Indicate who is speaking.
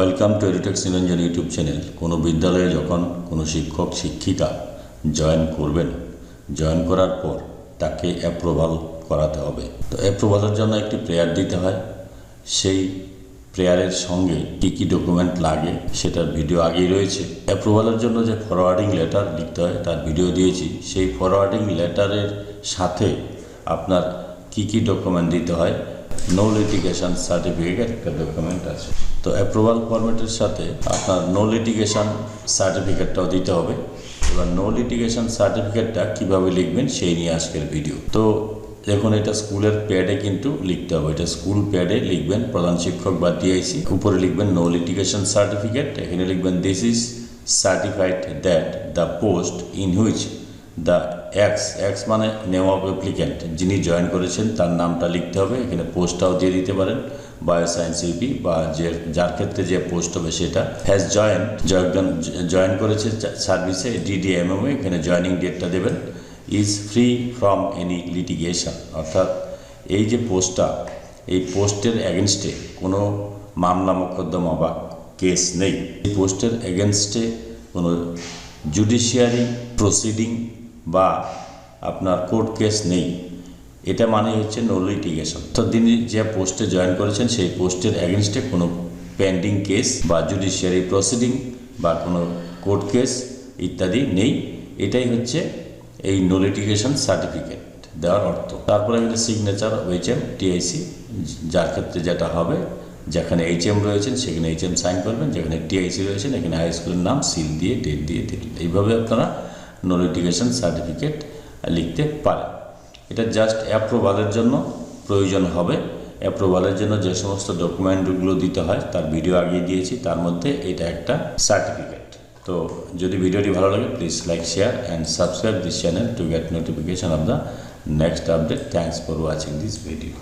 Speaker 1: Welcome to Edutex Niranjan YouTube channel. কোনো বিদ্যালয়ে যখন কোনো শিক্ষক, শিক্ষিকা জয়েন করবেন, জয়েন করার পর তাকে অ্যাপ্রুভাল করাতে হবে। তো অ্যাপ্রুভালের জন্য একটি প্রেয়ার দিতে হয়। সেই প্রেয়ারের সঙ্গে কী কী ডকুমেন্ট লাগে সেটার ভিডিও আগেই রয়েছে। অ্যাপ্রুভালের জন্য যে ফরওয়ার্ডিং লেটার লিখতে হয়, তার ভিডিও দিয়েছি। সেই ফরওয়ার্ডিং লেটারের সাথে আপনার কি কি ডকুমেন্ট দিতে হয়? নো লিটিগেশন সার্টিফিকেট একটা ডকুমেন্ট তো অ্যাপ্রুভাল ফরম্যাটের সাথে আপনার নো লিটিগেশন সার্টিফিকেটটাও দিতে হবে। এবার নো লিটিগেশন সার্টিফিকেটটা কীভাবে লিখবেন সেই নিয়ে আজকের ভিডিও তো দেখুন, এটা স্কুলের প্যাডে কিন্তু লিখতে হবে। এটা স্কুল প্যাডে লিখবেন, প্রধান শিক্ষক বা ডিআইসি উপরে লিখবেন নো লিটিগেশন সার্টিফিকেট এখানে লিখবেন this is certified that the post in which the X X মানে নেম অফ অ্যাপ্লিক্যান্ট যিনি জয়েন করেছেন, তার নামটা লিখতে হবে। এখানে পোস্টটাও দিয়ে দিতে পারেন। বায়োসায়েন্স ইউপি বা যে, যার ক্ষেত্রে যে পোস্ট হবে সেটা। হ্যাজ জয়েন একজন জয়েন করেছে সার্ভিসে ডিডিএমএম এখানে জয়েনিং ডেটটা দেবেন। Is free from any litigation অর্থাৎ এই যে পোস্টটা এই পোস্টের অ্যাগেনস্টে কোনো মামলা মোকদ্দমা বা কেস নেই। এই পোস্টের এগেনস্টে কোনো জুডিশিয়ারি প্রসিডিং বা আপনার কোর্ট কেস নেই, এটা মানে হচ্ছে নো লিটিগেশন তো তিনি যে পোস্টে জয়েন করেছেন, সেই পোস্টের অ্যাগেনস্টে কোনো পেন্ডিং কেস বা জুডিশিয়ারি প্রসিডিং বা কোনো কোর্ট কেস ইত্যাদি নেই। এটাই হচ্ছে এই নো লিটিগেশন সার্টিফিকেট দেওয়ার অর্থ। তারপরে এখানে সিগনেচার এইচ এম টিআইসি, যার ক্ষেত্রে যেটা হবে, যেখানে এইচ এম রয়েছেন, সেখানে এইচ এম সাইন করবেন, যেখানে টিআইসি রয়েছেন, এখানে হাই স্কুলের নাম সিল দিয়ে ডেট দিয়ে দিলেন এইভাবে আপনারা নো লিটিগেশন সার্টিফিকেট লিখতে পারে। এটা জাস্ট অ্যাপ্রুভালের জন্য প্রয়োজন হবে। অ্যাপ্রুভালের জন্য যে সমস্ত ডকুমেন্টগুলো দিতে হয়, তার ভিডিও আগিয়ে দিয়েছি, তার মধ্যে এটা একটা সার্টিফিকেট তো যদি ভিডিওটি ভালো লাগে please like share and subscribe this channel to get notification of the next update thanks for watching this video